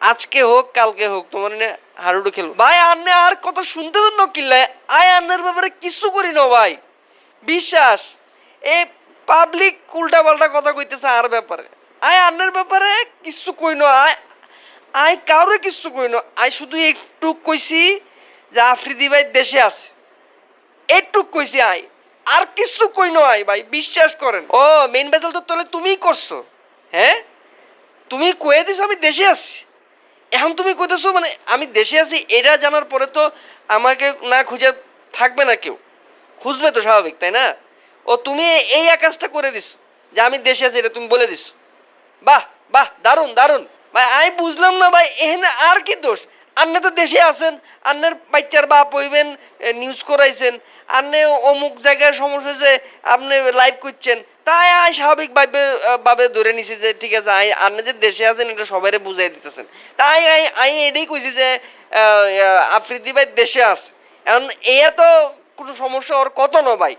আজকে হোক, কালকে হোক, তোমার না হাডুডু খেলব। ভাই, আন্নে আর কথা শুনতে তো নকিল্লা আয় আন্নের ব্যাপারে কিছু করি না ভাই। বিশ্বাস এই পাবলিক উল্টা পাল্টা কথা কইতেছে আর ব্যাপারে। আয় আন্নের ব্যাপারে কিছু কই না, আয় আয় কারও কিছু কই না। আয় শুধু একটু কইছি যে আফ্রিদি ভাই দেশে আছে। একটু কইছি আয়। আর কিছু কই না আয় ভাই, বিশ্বাস করেন। ও মেন বেজাল তো তাহলে তুমিই করছ। হ্যাঁ? তুমি কয়ে দিছো আমি দেশে আছি। এখন তুমি কইতেছো মানে আমি দেশে আছি, এটা জানার পরে তো আমাকে না খুঁজে থাকবে না কেউ। খুঁজবে তো স্বাভাবিক, তাই না? ও তুমি এই আকাশটা করে দিস যে আমি দেশে আছি, এটা তুমি বলে দিস বাহ বাহ, দারুণ দারুণ। ভাই, আমি বুঝলাম না, ভাই, এখানে আর কি দোষ? আপনি তো দেশে আছেন আপনার বাচ্চার বাপ হইবেন নিউজ করাইছেন আপনি অমুক জায়গায় সমস্যা হয়েছে, আপনি লাইভ করছেন তাই আই স্বাভাবিক ভাবে ধরে নিছি যে, ঠিক আছে, আই আপনি যে দেশে আছেন, এটা সবাইরে বুঝাই দিতেছেন। তাই আই আই এটাই কইছি যে আফ্রিদি ভাই দেশে আছে। এখন এর তো কোনো সমস্যা ওর কত ন ভাই?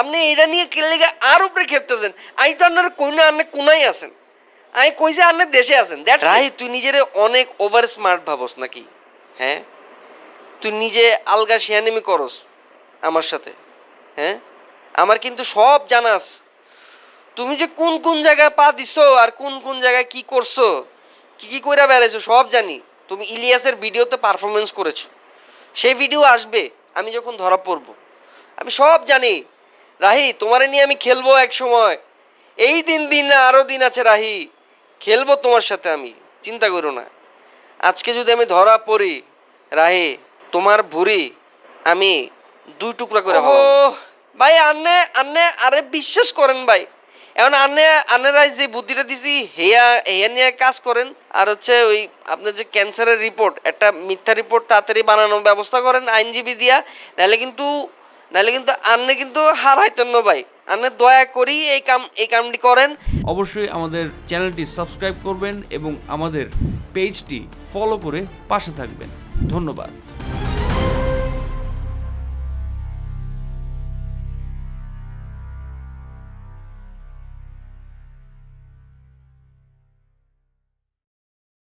আপনি এটা নিয়ে কেলে আর উপরে খেপতেছেন? আই তো আপনার কোনে আপনি কোনাই আছেন? আমি কইছে আপনার দেশে আছেন দ্যাটস রাই, তুই নিজেরে অনেক ওভার স্মার্ট ভাবস নাকি? হ্যাঁ? তুই নিজে আলগা শিয়ানিমি করস আমার সাথে হ্যাঁ? আমার কিন্তু সব জানা আছে। তুমি যে কোন কোন জায়গায় পা দিছো আর কোন কোন জায়গায় কি করছ কি কি কইরা বেড়াইছো সব জানি। তুমি ইলিয়াসের ভিডিওতে পারফরমেন্স করেছ। সেই ভিডিও আসবে আমি যখন ধরা পড়ব। আমি সব জানি। রাহি তোমারে নিয়ে আমি খেলব এক সময়। এই দিন দিন না আরও দিন আছে রাহি। খেলব তোমার সাথে আমি চিন্তা করো না। আজকে যদি আমি ধরা পড়ি রাহি তোমার ভুরি আমি দুই টুকরা করে ও ভাই আন্নে আন্নে আরে বিশ্বাস করেন ভাই। এখন আন্নে আন্নেরাই যে বুদ্ধিটা দিছি, হেয়া হেয়া নিয়ে কাজ করেন। আর হচ্ছে ওই আপনার যে ক্যান্সারের রিপোর্ট একটা মিথ্যা রিপোর্ট তাড়াতাড়ি বানানোর ব্যবস্থা করেন আইনজীবী দিয়া। নাহলে কিন্তু নাহলে কিন্তু আন্নে কিন্তু হার হাইতেন ভাই। আন্নে দয়া করি এই কাম, এই কামটি করেন। অবশ্যই আমাদের চ্যানেলটি সাবস্ক্রাইব করবেন এবং আমাদের পেজটি ফলো করে পাশে থাকবেন। ধন্যবাদ।